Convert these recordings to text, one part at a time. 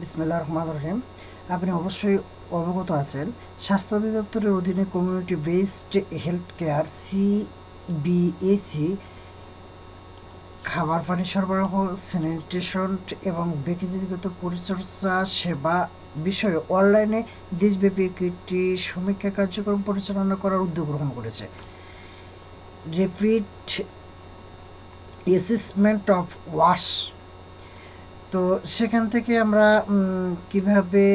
বিসমিল্লা রহমান রহিম। আপনি অবশ্যই অবগত আছেন, স্বাস্থ্য অধিদপ্তরের অধীনে community based health care CBAC খাবার পানি সরবরাহ স্যানিটেশন এবং ব্যক্তিগত পরিচর্যা সেবা বিষয়ে অনলাইনে দেশব্যাপী একটি সমীক্ষা কার্যক্রম পরিচালনা করার উদ্যোগ গ্রহণ করেছে। রেপিড অ্যাসেসমেন্ট অফ ওয়াশ তো সেখান থেকে আমরা কীভাবে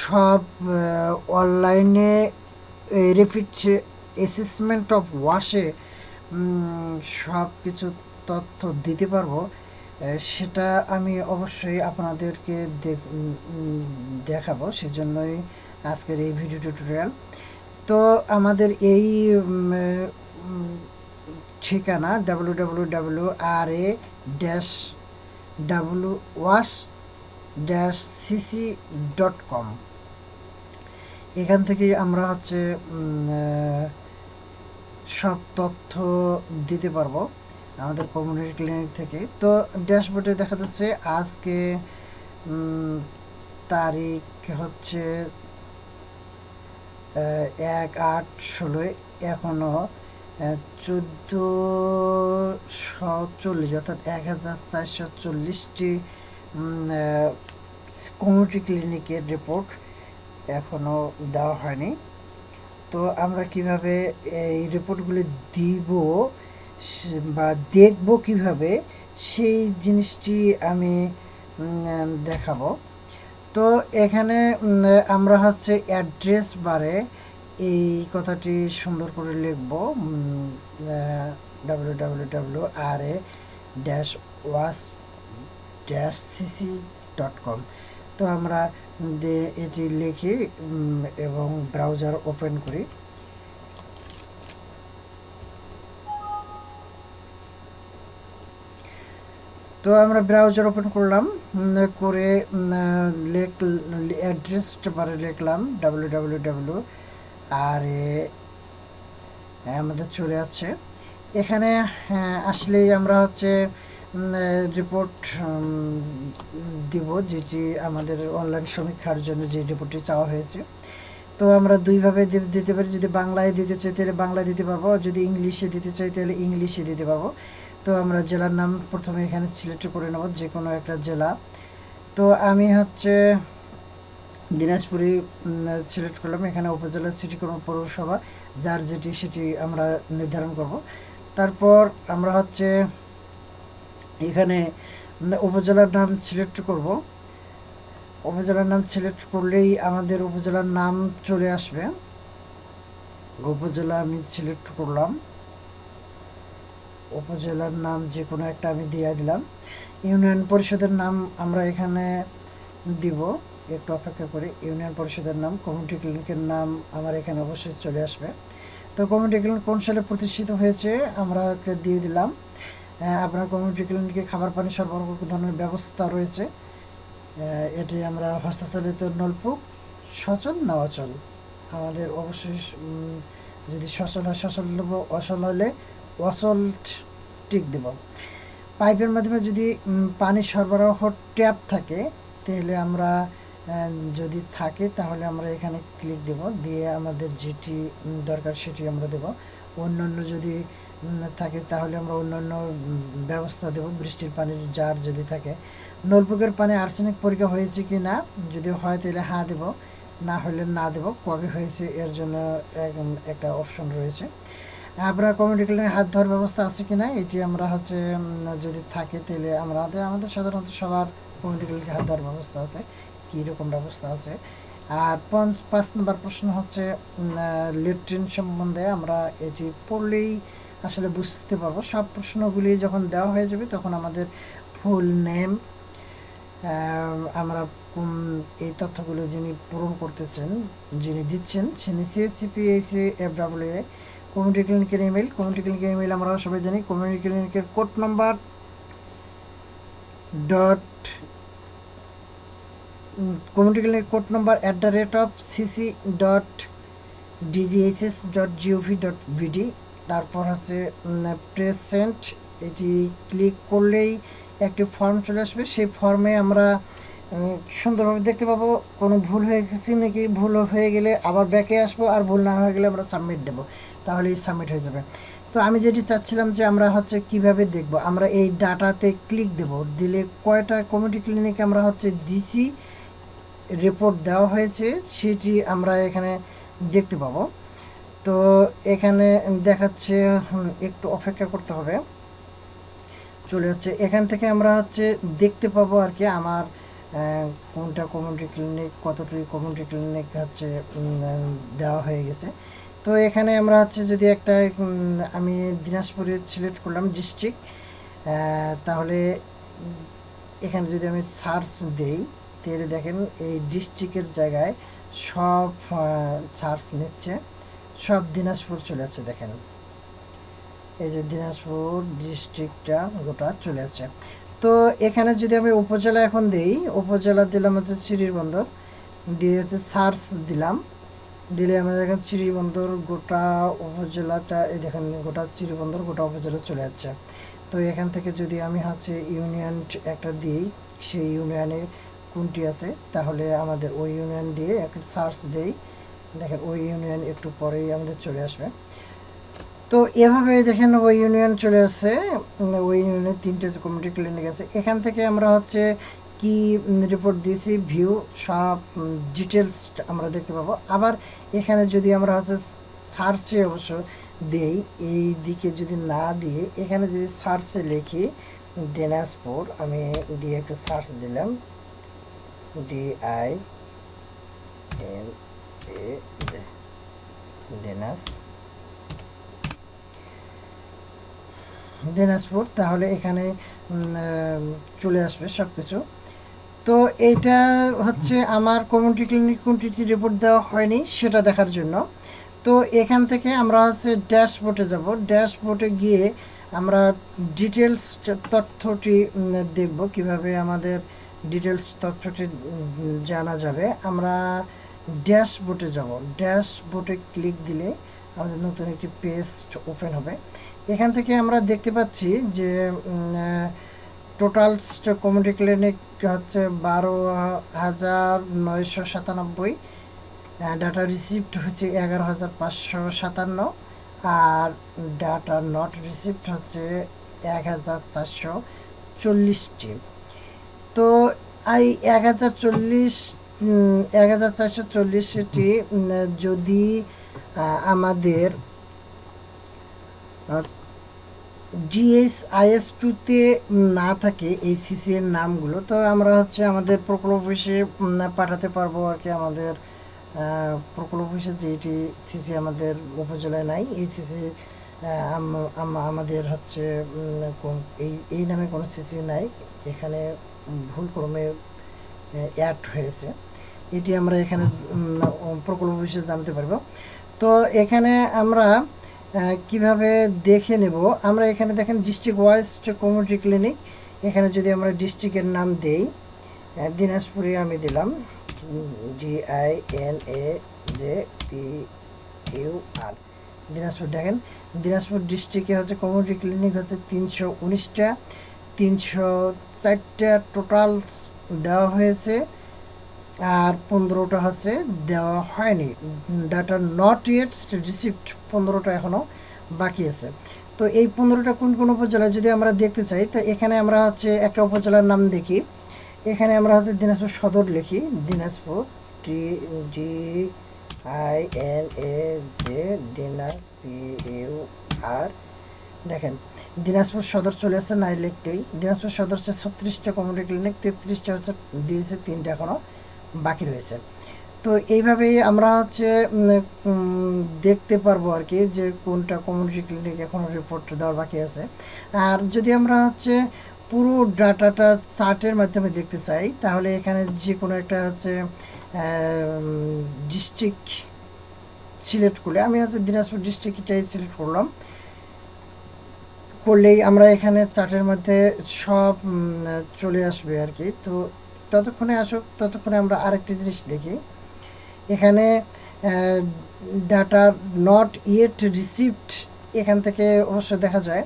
সব অনলাইনে রেপিড অ্যাসেসমেন্ট অফ ওয়াশে সব কিছু তথ্য দিতে পারব সেটা আমি অবশ্যই আপনাদেরকে দেখাবো, সেজন্যই আজকের এই ভিডিও টিউটোরিয়াল তো আমাদের এই ঠিকানা W W W R A dash W wash dash CC dot com এখান থেকেই আমরা হচ্ছে সব তথ্য দিতে পারব আমাদের কমিউনিটি ক্লিনিক থেকে। তো ড্যাশবোর্ডে দেখা যাচ্ছে আজকে তারিখ হচ্ছে এক আট ষোলোই এখনও চোদ্দোশো চল্লিশ অর্থাৎ এক হাজার চারশো চল্লিশটি কমিউনিটি ক্লিনিকের রিপোর্ট এখনও দেওয়া হয়নি। তো আমরা কীভাবে এই রিপোর্টগুলি দিব বা দেখব কীভাবে, সেই জিনিসটি আমি দেখাবো। তো এখানে আমরা হচ্ছে অ্যাড্রেস বারে এই কথাটি সুন্দর করে লিখব W W W R A dash wash dash CC dot com তো আমরা এটি লিখি এবং ব্রাউজার ওপেন করি। তো আমরা ব্রাউজার ওপেন করলাম করে লেখ অ্যাড্রেসটা বারে লিখলাম ডাব্লিউ ডাব্লিউ ডাব্লিউ আর আমাদের চলে আসছে। এখানে হ্যাঁ, আসলেই আমরা হচ্ছে রিপোর্ট দিব যেটি আমাদের অনলাইন সমীক্ষার জন্য যে রিপোর্টটি চাওয়া হয়েছে। তো আমরা দুইভাবে দিতে পারি। যদি বাংলায় দিতে চাই তাহলে বাংলায় দিতে পারব। যদি ইংলিশে দিতে চাই তাহলে ইংলিশে দিতে পারব। তো আমরা জেলার নাম প্রথমে এখানে সিলেক্ট করে নেব যে কোনো একটা জেলা। তো আমি হচ্ছে দিনাজপুরি সিলেক্ট করলাম। এখানে উপজেলা, সিটি কোনো পৌরসভা, যার যেটি সেটি আমরা নির্ধারণ করব। তারপর আমরা হচ্ছে এখানে উপজেলার নাম সিলেক্ট করব। উপজেলার নাম সিলেক্ট করলেই আমাদের উপজেলার নাম চলে আসবে। উপজেলা আমি সিলেক্ট করলাম। উপজেলার নাম যে কোনো একটা আমি দিয়ে দিলাম। ইউনিয়ন পরিষদের নাম আমরা এখানে দিব। একটু অপেক্ষা করি। ইউনিয়ন পরিষদের নাম, কমিউনিটি ক্লিনিকের নাম আমার এখানে অবশ্যই চলে আসবে। তো কমিউনিটি ক্লিনিক কোন সালে প্রতিষ্ঠিত হয়েছে আমরা দিয়ে দিলাম। আপনার কমিউনিটি ক্লিনিকে খাবার পানি সরবরাহ ধরনের ব্যবস্থা রয়েছে। এটি আমরা হস্তচালিত নলকূপ, সচল না অচল? আমাদের অবশ্যই যদি সচল হয়, সচল দেবো অচল হলে অচল টিক দেব। পাইপের মাধ্যমে যদি পানি সরবরাহ ট্যাপ থাকে, তাহলে আমরা যদি থাকে, তাহলে আমরা এখানে ক্লিক দেব। দিয়ে আমাদের যেটি দরকার, সেটি আমরা দেব। অন্যান্য যদি থাকে, তাহলে আমরা অন্যান্য ব্যবস্থা দেব। বৃষ্টির পানির জার যদি থাকে। নলপুকের পানি আর্সেনিক পরীক্ষা হয়েছে কি না? যদি হয়, তাহলে হ্যাঁ দেব। না হলে না দেব। কবে হয়েছে, এর জন্য এক- একটা অপশন রয়েছে। আপনার কমিউনিটি হাত ধোয়ার ব্যবস্থা আছে কি না? এটি আমরা হচ্ছে যদি থাকে, তাহলে আমরা আমাদের সাধারণত সবার কমিউনিটি হাত ধোয়ার ব্যবস্থা আছে। কী রকম ব্যবস্থা আছে? আর পঞ্চ পাঁচ নম্বর প্রশ্ন হচ্ছে লেট্রিন সম্বন্ধে আমরা এটি পড়লেই আসলে বুঝতে পারব। সব প্রশ্নগুলি যখন দেওয়া হয়ে যাবে, তখন আমাদের ফুল নেম আমরা কোন এই তথ্যগুলো যিনি পূরণ করতেছেন, যিনি দিচ্ছেন তিনি সিএসিপিএসি এফ ডাব্লিউ এ কমিউনিটি ক্লিনিকের ইমেল কমিউনিটি ক্লিনিকের ইমেল আমরা সবাই জানি কমিউনিটি ক্লিনিকের code number dot community clinic code number at the rate of CC dot DGHS dot GOV dot BD তারপর হচ্ছে প্রেসেন্ট এটি ক্লিক করলেই একটি ফর্ম চলে আসবে। সেই ফর্মে আমরা সুন্দরভাবে দেখতে পাবো কোনো ভুল হয়ে গেছে নাকি ভুল হয়ে গেলে আবার ব্যাকে আসব আর ভুল না হয়ে গেলে আমরা সাবমিট দেবো। তাহলেই সাবমিট হয়ে যাবে। তো আমি যেটি চাচ্ছিলাম যে আমরা হচ্ছে কীভাবে দেখব, আমরা এই ডাটাতে ক্লিক দেব। দিলে কয়টা কমিউনিটি ক্লিনিকে আমরা হচ্ছে দিছি রিপোর্ট দেওয়া হয়েছে, সেটি আমরা এখানে দেখতে পাবো। তো এখানে দেখাচ্ছে একটু অপেক্ষা করতে হবে। চলে যাচ্ছে, এখান থেকে আমরা হচ্ছে দেখতে পাবো আর কি আমার কোনটা কমিউনিটি ক্লিনিক কতটুকু কমিউনিটি ক্লিনিক হচ্ছে দেওয়া হয়ে গেছে। তো এখানে আমরা হচ্ছে যদি একটা আমি দিনাজপুরে সিলেক্ট করলাম ডিস্ট্রিক্ট তাহলে এখানে যদি আমি সার্চ দেই তাহলে দেখেন, এই ডিস্ট্রিক্টের জায়গায় সব সার্চ নিচ্ছে, সব দিনাজপুর চলে যাচ্ছে দেখেন। এই যে দিনাজপুর ডিস্ট্রিক্টটা গোটা চলে যাচ্ছে তো এখানে যদি আমি উপজেলা এখন দেই, উপজেলা দিলাম হচ্ছে চিরিরবন্দর দিয়ে হচ্ছে সার্চ দিলাম, দিলে আমাদের এখানে চিরিবন্দর গোটা উপজেলাটা, এই দেখেন গোটা চিরিবন্দর গোটা উপজেলা চলে যাচ্ছে তো এখান থেকে যদি আমি হচ্ছে ইউনিয়ন একটা দিই, সেই ইউনিয়নে কোনটি আছে, তাহলে আমাদের ওই ইউনিয়ন দিয়ে একটা সার্চ দেই। দেখেন, ওই ইউনিয়ন একটু পরেই আমাদের চলে আসবে। তো এভাবে দেখেন ওই ইউনিয়ন চলে আসছে। ওই ইউনিয়নের তিনটে কমিউনিটি ক্লিনিক আছে, এখান থেকে আমরা হচ্ছে কি রিপোর্ট দিয়েছি ভিউ সব ডিটেলস আমরা দেখতে পাবো। আবার এখানে যদি আমরা হচ্ছে সার্চে অবশ্য দেই, এই দিকে যদি না দিয়ে, এখানে যদি সার্চে লিখি, দিনাজপুর, আমি দিয়ে একটু সার্চ দিলাম। ডি আই এন এ দিনাজ দিনাজপুর তাহলে এখানে চলে আসবে সব কিছু তো এইটা হচ্ছে আমার কমিউনিটি ক্লিনিক কোনটিতে রিপোর্ট দেওয়া হয়নি সেটা দেখার জন্য। তো এখান থেকে আমরা হচ্ছে ড্যাশবোর্ডে যাব। ড্যাশবোর্ডে গিয়ে আমরা ডিটেলস তথ্যটি দেখব কীভাবে আমাদের ডিটেলস তথ্যটি জানা যাবে। আমরা ড্যাশবোর্ডে যাব। ড্যাশবোর্ডে ক্লিক দিলে আমাদের নতুন একটি পেজ ওপেন হবে। এখান থেকে আমরা দেখতে পাচ্ছি যে টোটাল কমিউনিটি ক্লিনিক হচ্ছে বারো হাজার নয়শো সাতানব্বই ডাটা রিসিপ্ট হচ্ছে এগারো হাজার পাঁচশো সাতান্ন, আর ডাটা নট রিসিপ্ট হচ্ছে এক হাজার চারশো চল্লিশটি। তো এই এক হাজার চল্লিশ এক হাজার চারশো চল্লিশটি যদি আমাদের জিএসআইএস টুতে না থাকে এই সিসি এর নামগুলো, তো আমরা হচ্ছে আমাদের প্রকল্প অফিসে পাঠাতে পারব আর কি আমাদের প্রকল্প অফিসে যেটি সিসি আমাদের উপজেলায় নাই এই সিসি আমাদের হচ্ছে এই এই নামে কোনো সিসি নাই। এখানে ভুল ক্রমে অ্যাড হয়েছে। এটি আমরা এখানে প্রকল্প অফিসে জানতে পারব। তো এখানে আমরা কীভাবে দেখে নেব? আমরা এখানে দেখেন ডিস্ট্রিক্ট ওয়াইজ কমিউনিটি ক্লিনিক এখানে যদি আমরা ডিস্ট্রিক্টের নাম দেই দিনাজপুরে আমি দিলাম। D I N A J P U R Dinajpur দেখেন, দিনাজপুর ডিস্ট্রিক্টে হচ্ছে কমিউনিটি ক্লিনিক হচ্ছে তিনশো উনিশটা, তিনশো চারটা টোটাল দেওয়া হয়েছে, আর পনেরোটা হচ্ছে দেওয়া হয়নি। ডাটা নট ইয়েট রিসিপ্ট পনেরোটা এখনও বাকি আছে। তো এই পনেরোটা কোন কোন উপজেলায় যদি আমরা দেখতে চাই, তো এখানে আমরা হচ্ছে একটা উপজেলার নাম দেখি। এখানে আমরা হচ্ছে দিনাজপুর সদর লিখি, দিনাজপুর টি D I N A J Dinaj P U R দেখেন, দিনাজপুর সদর চলে আসছে নাই লিখতেই দিনাজপুর সদর হচ্ছে ছত্রিশটা কমিউনিটি ক্লিনিক তেত্রিশটা হচ্ছে দিয়েছে, তিনটা এখনও বাকি রয়েছে। তো এইভাবেই আমরা হচ্ছে দেখতে পারব আর কি যে কোনটা কমিউনিটি ক্লিনিক এখনও রিপোর্ট দেওয়ার বাকি আছে। আর যদি আমরা হচ্ছে পুরো ডাটাটা চার্টের মাধ্যমে দেখতে চাই, তাহলে এখানে যে কোনো একটা হচ্ছে ডিস্ট্রিক্ট সিলেক্ট করলে, আমি হচ্ছে দিনাজপুর ডিস্ট্রিক্টটাই সিলেক্ট করলাম। করলেই আমরা এখানে চার্টের মধ্যে সব চলে আসবে আর কি। তো ততক্ষণে আসুক ততক্ষণে আমরা আরেকটি জিনিস দেখি। এখানে ডাটা নট ইয়েট রিসিভড এখান থেকে অবশ্য দেখা যায়।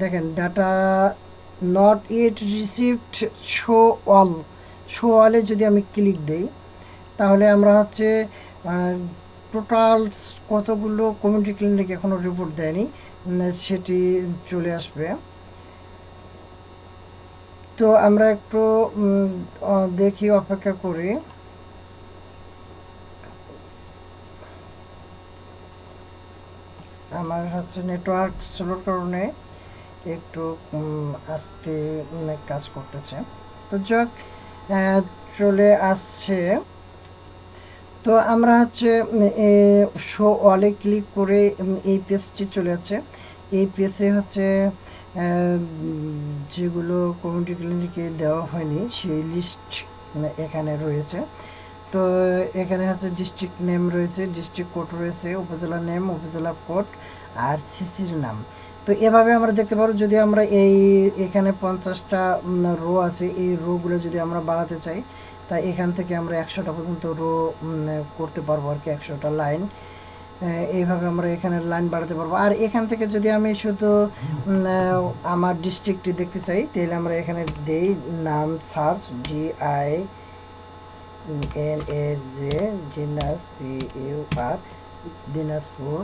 দেখেন data not yet received show all show অলে যদি আমি ক্লিক দেই তাহলে আমরা হচ্ছে টোটাল কতগুলো কমিউনিটি ক্লিনিক এখনও রিপোর্ট দেয়নি সেটি চলে আসবে। তো আমরা একটু দেখি, অপেক্ষা করি। আমার হচ্ছে নেটওয়ার্ক স্লোর কারণে একটু আস্তে কাজ করতেছে। তো যাক চলে আসছে। তো আমরা হচ্ছে শো অলে ক্লিক করে এই পেজটি চলে যাচ্ছে। এই পেজে হচ্ছে যেগুলো কমিউনিটি ক্লিনিকে দেওয়া হয়নি, সেই লিস্ট এখানে রয়েছে। তো এখানে হচ্ছে ডিস্ট্রিক্ট নেম রয়েছে ডিস্ট্রিক্ট কোড রয়েছে, উপজেলা নেম উপজেলা কোড আর সিসির নাম। তো এভাবে আমরা দেখতে পারো, যদি আমরা এই, এখানে পঞ্চাশটা রো আছে, এই রোগুলো যদি আমরা বাড়াতে চাই তা এখান থেকে আমরা একশোটা পর্যন্ত রো করতে পারব আর কি, একশোটা লাইন এইভাবে আমরা এখানে লাইন বাড়াতে পারব। আর এখান থেকে যদি আমি শুধু আমার ডিস্ট্রিক্টটি দেখতে চাই, তাহলে আমরা এখানে দেই নাম search D I N A J Dinaj P U R Dinajpur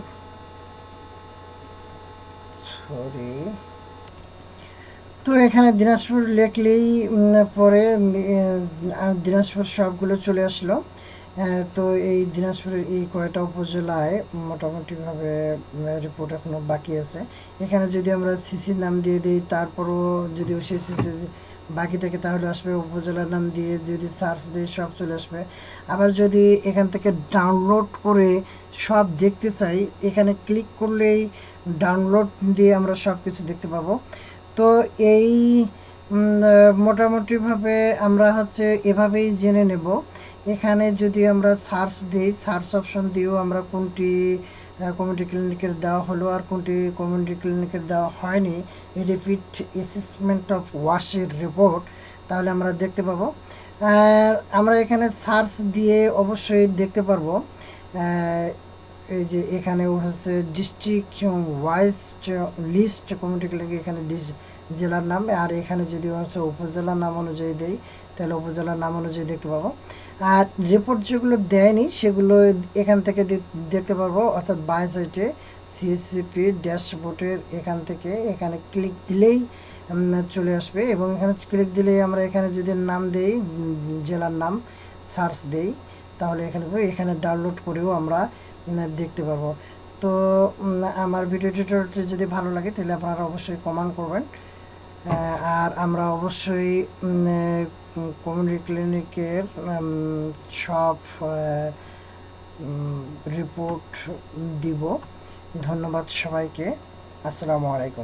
sorry তো এখানে দিনাজপুর লেখলেই পরে দিনাজপুর সবগুলো চলে আসলো। তো এই দিনাজপুরের এই কয়টা উপজেলায় মোটামুটিভাবে রিপোর্ট এখনও বাকি আছে। এখানে যদি আমরা সিসির নাম দিয়ে দিই, তারপরও যদি সেই সিসি বাকি থাকে, তাহলে আসবে উপজেলার নাম দিয়ে যদি সার্চ দিই, সব চলে আসবে। আবার যদি এখান থেকে ডাউনলোড করে সব দেখতে চাই, এখানে ক্লিক করলেই ডাউনলোড দিয়ে আমরা সব কিছু দেখতে পাবো। তো এই মোটামুটিভাবে আমরা হচ্ছে এভাবেই জেনে নেব। এখানে যদি আমরা সার্চ দিই, সার্চ অপশন দিয়েও আমরা কোনটি কমিউনিটি ক্লিনিকের দেওয়া হলো আর কোনটি কমিউনিটি ক্লিনিকের দেওয়া হয়নি, রিপিট অ্যাসেসমেন্ট অফ ওয়াশের রিপোর্ট, তাহলে আমরা দেখতে পাবো। আর আমরা এখানে সার্চ দিয়ে অবশ্যই দেখতে পারব এই যে এখানে হচ্ছে district wise list community clinic এখানে জেলার নাম, আর এখানে যদি হচ্ছে উপজেলার নাম অনুযায়ী দেই, তাহলে উপজেলার নাম অনুযায়ী দেখতে পাবো। আর রিপোর্ট যেগুলো দেয়নি, সেগুলো এখান থেকে দেখতে পারব, অর্থাৎ বাই সাইটে সিএসসিপি ড্যাশবোর্ডের এখান থেকে এখানে ক্লিক দিলেই চলে আসবে। এবং এখানে ক্লিক দিলেই আমরা এখানে যদি নাম দেই জেলার নাম সার্চ দেই, তাহলে এখানে এখানে ডাউনলোড করেও আমরা দেখতে পারব তো আমার ভিডিও টিউটোরিয়ালটি যদি ভালো লাগে, তাহলে আপনারা অবশ্যই কমেন্ট করবেন। আর আমরা অবশ্যই কমিউনিটি ক্লিনিকের সব রিপোর্ট দিব। ধন্যবাদ সবাইকে। আসসালামু আলাইকুম।